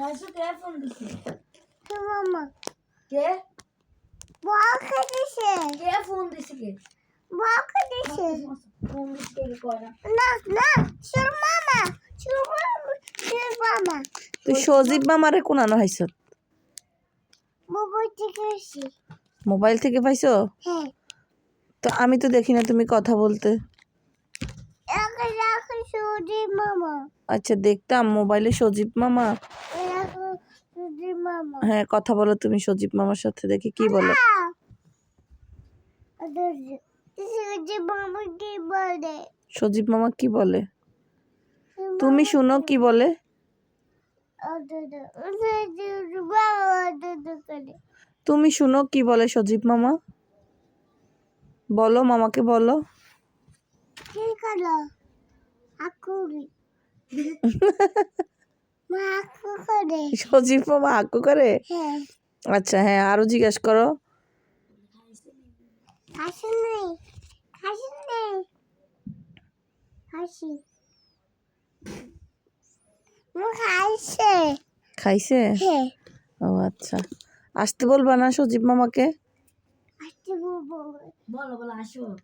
দিছে কে ফোন দিছে কে বকা দিছে ফোন দিছে কে কয় না না না শুর মামা শুর মামা শুর মামা তুই সজীব মামারে বাবু ঠিক আছে মোবাইল থেকে পাইছো? হ্যাঁ তো আমি তো দেখি না তুমি কথা বলতে। আচ্ছা দেখতাম মোবাইলে সজীব মামা। হ্যাঁ কথা বলো তুমি সজীব মামার সাথে দেখি কি বলে। সজীব মামা কি বলে? তুমি শুনো কি বলে? তুমি শুনো কি বলে সজীব মামা? বলো মামাকে বলো। কি করে সজীব মামা আক্কু করে? হ্যাঁ। আচ্ছা হ্যাঁ আরও জিজ্ঞেস করো। খাইছে? হ্যাঁ। ও আচ্ছা। আসতে বলবা না সজীব মামাকে? আসতে বলব। বলো বলো আসো।